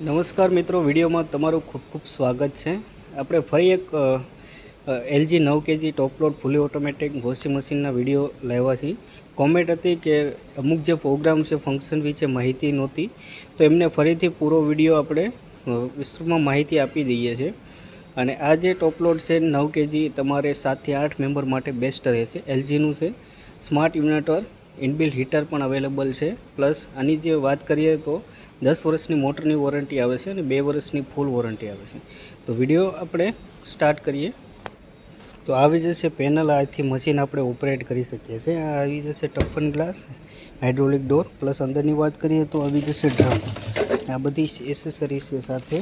નમસ્કાર મિત્રો, વિડીયોમાં તમારું ખૂબ ખૂબ સ્વાગત છે. આપણે ફરી એક એલજી નવ KG top load fully automatic washing મશીનના વીડિયો લાવ્યા છીએ. કોમેન્ટ હતી કે અમુક જે પ્રોગ્રામ છે, ફંક્શન વિશે માહિતી નહોતી. તો એમને ફરીથી પૂરો વીડિયો આપણે વિસ્તૃતમાં માહિતી આપી દઈએ છીએ. અને આ જે ટોપ લોડ છે, નવ કેજી તમારે સાતથી આઠ મેમ્બર માટે બેસ્ટ રહેશે. એલજીનું છે. સ્માર્ટ ઇન્વર્ટર, ઇનબિલ્ટ હીટર પણ અવેલેબલ છે. પ્લસ આની જે વાત કરીએ તો દસ વર્ષની મોટરની વોરંટી આવે છે અને બે વર્ષની ફૂલ વોરંટી આવે છે. તો વીડિયો આપણે સ્ટાર્ટ કરીએ. તો આવી જશે પેનલ આથી મશીન આપણે ઓપરેટ કરી શકીએ છીએ. આ આવી જશે toughen glass hydraulic door plus અંદરની વાત કરીએ તો આવી જશે ડ્રમ આ બધી એસેસરીઝ છે સાથે.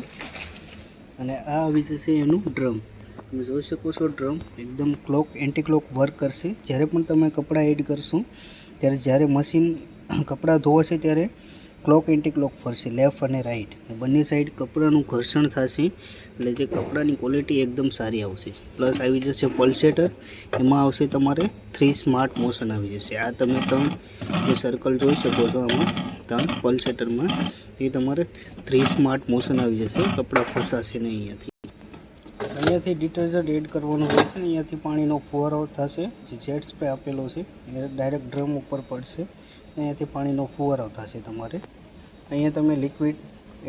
અને આ આવી જશે એનું ડ્રમ તમે જોઈ શકો છો ડ્રમ એકદમ ક્લોક એન્ટી ક્લોક વર્ક કરશે. જ્યારે પણ તમે કપડાં એડ કરશો, ત્યારે જ્યારે મશીન કપડાં ધોવાશે ત્યારે ક્લોક એન્ટી ક્લોક ફરશે, લેફ્ટ અને રાઈટ. બંને સાઈડ કપડાનું ઘર્ષણ થશે, એટલે જે કપડાની ક્વોલિટી એકદમ સારી આવશે. પ્લસ આવી જશે પલ્સેટર, એમાં આવશે તમારે થ્રી સ્માર્ટ મોશન આવી જશે. આ તમે ત્રણ જે સર્કલ જોઈ શકો છો આમાં, ત્રણ પલ્સેટરમાં, એ તમારે થ્રી સ્માર્ટ મોશન આવી જશે. કપડાં ફસાશે નહીં અહીંયાથી. અહીંયાથી ડિટર્જન્ટ એડ કરવાનું રહેશે અહીંયાથી પાણીનો ફુવારો થશે, જે જેટ સ્પ્રે આપેલો છે, એ ડાયરેક્ટ ડ્રમ ઉપર પડશે. અહીંયાથી પાણીનો ફુવારો થશે તમારે. અહીંયા તમે લિક્વિડ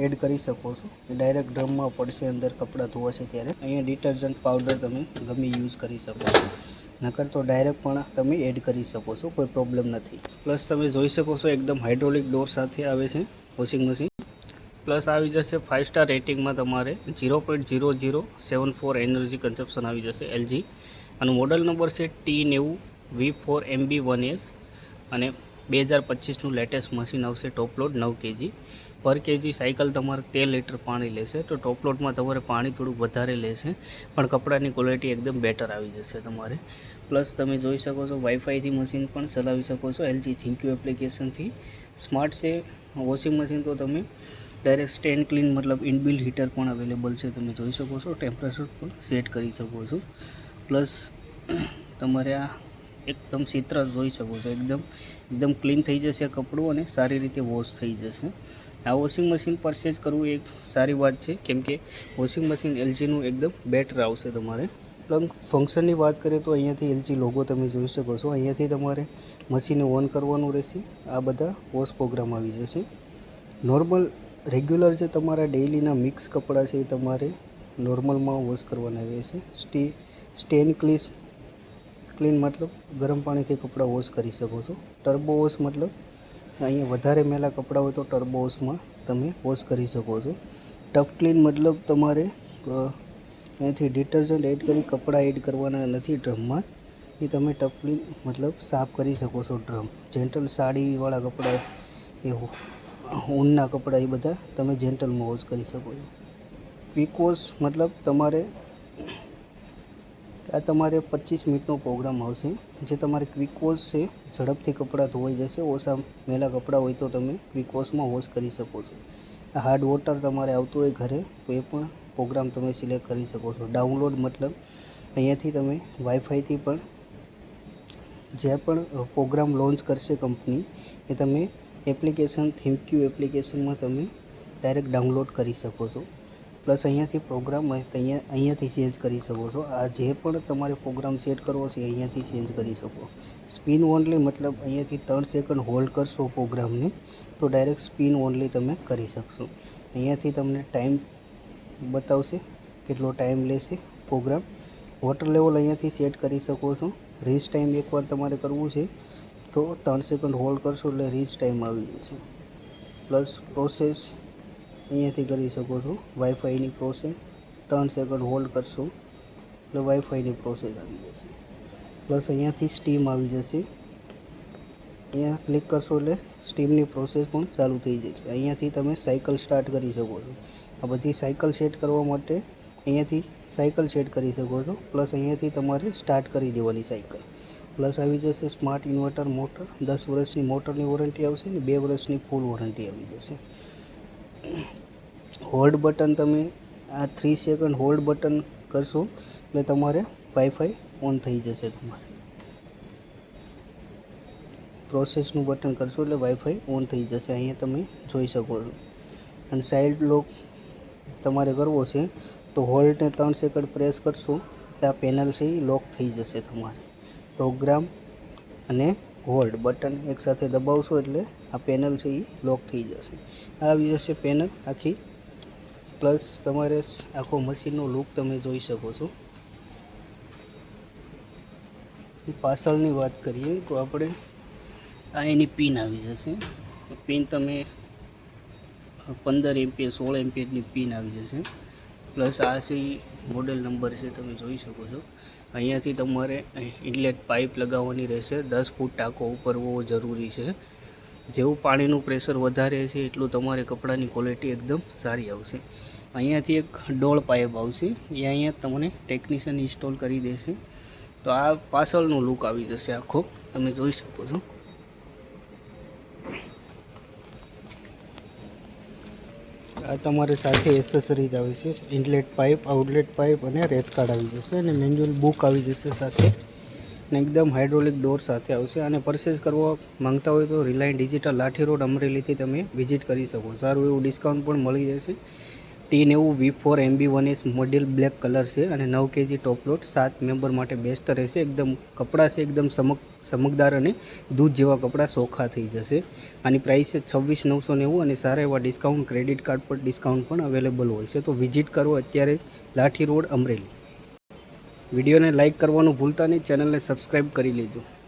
એડ કરી શકો છો. ડાયરેક્ટ ડ્રમમાં પડશે, અંદર કપડાં ધોવાશે ત્યારે. અહીંયા ડિટર્જન્ટ પાવડર તમે ગમે યુઝ કરી શકો છો. નકર તો ડાયરેક્ટ પણ તમે એડ કરી શકો છો, કોઈ પ્રોબ્લેમ નથી. પ્લસ તમે જોઈ શકો છો એકદમ હાઇડ્રોલિક ડોર સાથે આવે છે વોશિંગ મશીન પ્લસ આવી જશે ફાઇવ સ્ટાર રેટિંગમાં તમારે zero point zero zero seven four energy consumption આવી જશે એલજી અને મોડલ નંબર છે ટી નેવું V four MB one S અને બે હજાર પચીસનું લેટેસ્ટ મશીન આવશે ટોપલોડ નવ કેજી પર કેજી સાયકલ તમારે તેર લીટર પાણી લેશે. તો ટોપલોડમાં તમારે પાણી થોડુંક વધારે લેશે. પણ કપડાની ક્વોલિટી એકદમ બેટર આવી જશે તમારે. પ્લસ તમે જોઈ શકો છો વાઈફાઈથી મશીન પણ ચલાવી શકો છો. એલજી થિંક્યુ એપ્લિકેશનથી સ્માર્ટ છે. વોશિંગ મશીન તો તમે ડાયરેક્ટ સ્ટેન્ડ ક્લીન મતલબ ઇનબિલ્ટ હીટર પણ અવેલેબલ છે. તમે જોઈ શકો છો. ટેમ્પરેચર પણ સેટ કરી શકો છો. પ્લસ તમારે આ એકદમ ચિત્ર જોઈ શકો છો. એકદમ એકદમ ક્લીન થઈ જશે કપડું અને સારી રીતે વોશ થઈ જશે. આ વોશિંગ મશીન પરચેજ કરવું એક સારી વાત છે. કેમ કે વોશિંગ મશીન એલજીનું એકદમ બેટર આવશે તમારે. પ્લગ ફંક્શનની વાત કરીએ તો અહીંયાથી એલજી લોગો તમે જોઈ શકો છો. અહીંયાથી તમારે મશીને ઓન કરવાનું રહેશે. આ બધા વોશ પ્રોગ્રામ આવી જશે. નોર્મલ રેગ્યુલર જે તમારા ડેઇલીના મિક્સ કપડાં છે એ તમારે નોર્મલમાં વોશ કરવાના રહેશે. સ્ટે સ્ટેન ક્લીસ ક્લીન મતલબ ગરમ પાણીથી કપડાં વોશ કરી શકો છો. ટર્બો વોશ મતલબ અહીંયા વધારે મેલા કપડાં હોય તો ટર્બો વોશમાં તમે વોશ કરી શકો છો. ટફ ક્લીન મતલબ તમારે અહીંથી ડિટર્જન્ટ એડ કરી કપડાં એડ કરવાના નથી ડ્રમમાં. એ તમે ટફ ક્લીન મતલબ સાફ કરી શકો છો ડ્રમ. જેન્ટલ સાડીવાળા કપડાં, એ ઊનના કપડાં એ બધા તમે જેન્ટલમાં વોશ કરી શકો છો. ક્વિક વોશ મતલબ તમારે આ તમારે પચીસ મિનિટનો પ્રોગ્રામ આવશે. જે તમારે ક્વિક વોશ છે, ઝડપથી કપડાં ધોવાઈ જશે. ઓછા મેલા કપડાં હોય તો તમે ક્વિક વોશમાં વોશ કરી શકો છો. આ હાર્ડ વોટર તમારે આવતું હોય ઘરે, તો એ પણ પ્રોગ્રામ તમે સિલેક્ટ કરી શકો છો. ડાઉનલોડ મતલબ અહીંયાથી તમે વાઈફાઈથી પણ જે પણ પ્રોગ્રામ લોન્ચ કરશે કંપની એ તમે એપ્લિકેશન થિંક્યુ એપ્લિકેશનમાં તમે ડાયરેક્ટ ડાઉનલોડ કરી શકો છો. પ્લસ અહીંયાથી પ્રોગ્રામ હોય અહીંયા, અહીંયાથી ચેન્જ કરી શકો છો. આ જે પણ તમારે પ્રોગ્રામ સેટ કરવો છે અહીંયાથી ચેન્જ કરી શકો. સ્પિન ઓનલી મતલબ અહીંયાથી ત્રણ સેકન્ડ હોલ્ડ કરશો પ્રોગ્રામને, તો ડાયરેક્ટ સ્પિન ઓનલી તમે કરી શકશો. અહીંયાથી તમને ટાઈમ બતાવશે કેટલો ટાઈમ લેશે પ્રોગ્રામ. વોટર લેવલ અહીંયાથી સેટ કરી શકો છો. રીચ ટાઈમ એકવાર તમારે કરવું છે, તો ત્રણ સેકન્ડ હોલ્ડ કરશો એટલે રીચ ટાઈમ આવી જશે. પ્લસ પ્રોસેસ અહીંયાથી કરી શકો છો. વાઈફાઈની પ્રોસેસ ત્રણ સેકન્ડ હોલ્ડ કરશો, એટલે વાઈફાઈની પ્રોસેસ આવી જશે. પ્લસ અહીંયાથી સ્ટીમ આવી જશે. અહીંયા ક્લિક કરશો એટલે સ્ટીમની પ્રોસેસ પણ ચાલુ થઈ જશે. અહીંયાથી તમે સાયકલ સ્ટાર્ટ કરી શકો છો. આ બધી સાયકલ સેટ કરવા માટે અહીંયાથી સાયકલ સેટ કરી શકો છો. પ્લસ અહીંયાથી તમારે સ્ટાર્ટ કરી દેવાની સાયકલ પ્લસ આવી જશે સ્માર્ટ ઇન્વર્ટર મોટર દસ વર્ષની મોટરની વોરંટી આવશે ને બે વર્ષની ફૂલ વોરંટી આવી જશે. હોલ્ડ બટન તમે આ થ્રી સેકન્ડ હોલ્ડ બટન કરશો, એટલે તમારે વાઈફાઈ ઓન થઈ જશે તમારે. પ્રોસેસનું બટન કરશો એટલે વાઈફાઈ ઓન થઈ જશે, અહીંયા તમે જોઈ શકો છો. અને સાઇડ લોક તમારે કરવો છે, તો હોલ્ડને ત્રણ સેકન્ડ પ્રેસ કરશો તો આ પેનલ છે એ લોક થઈ જશે તમારે. પ્રોગ્રામ અને હોલ્ડ બટન એકસાથે દબાવશો એટલે આ પેનલ છે એ લોક થઈ જશે. આવી જશે પેનલ આખી પ્લસ તમારે આખો મશીનનો લુક તમે જોઈ શકો છો. પાછળની વાત કરીએ તો આપણે આ એની પિન આવી જશે. પિન તમે પંદર એમપીએ, સોળ એમપીએની પિન આવી જશે. પ્લસ આ છે મોડેલ નંબર છે, તમે જોઈ શકો છો. અહીંયાથી તમારે ઇનલેટ પાઇપ લગાવવાની રહેશે. દસ ફૂટ ટાંકો ઉપર હોવો જરૂરી છે. જેવું પાણીનું પ્રેશર વધારે છે, એટલું તમારે કપડાની ક્વોલિટી એકદમ સારી આવશે. અહીંયાથી એક ડોળ પાઇપ આવશે એ અહીંયા તમને ટેકનિશિયન ઇન્સ્ટોલ કરી દેશે. તો આ પાછળનો લુક આવી જશે આખો. તમે જોઈ શકો છો. આ તમારે સાથે એસેસરીઝ આવી છે. ઇનલેટ પાઇપ આઉટલેટ પાઇપ અને રેત કાર્ડ આવી જશે અને મેન્યુઅલ બુક આવી જશે સાથે. અને એકદમ હાઇડ્રોલિક ડોર સાથે આવશે. અને પરચેસ કરવા માંગતા હોય તો રિલાયન્સ ડિજિટલ લાઠી રોડ, અમરેલીથી તમે વિઝિટ કરી શકો. સારું એવું ડિસ્કાઉન્ટ પણ મળી જશે. ટી નેવું V four MB one S model black colour છે અને નવ કેજી ટોપ લોટ સાત મેમ્બર માટે બેસ્ટ રહેશે. એકદમ કપડાં છે, એકદમ ચમક ચમકદાર અને દૂધ જેવા કપડાં ચોખ્ખા થઈ જશે. આની પ્રાઇસ છે છવ્વીસ નવસો નેવું અને સારા એવા ડિસ્કાઉન્ટ ક્રેડિટ કાર્ડ પર ડિસ્કાઉન્ટ પણ અવેલેબલ હોય છે. તો વિઝિટ કરો અત્યારે લાઠી રોડ અમરેલી. વિડીયોને લાઇક કરવાનું ભૂલતા નહીં, ચેનલને સબસ્ક્રાઈબ કરી લેજો.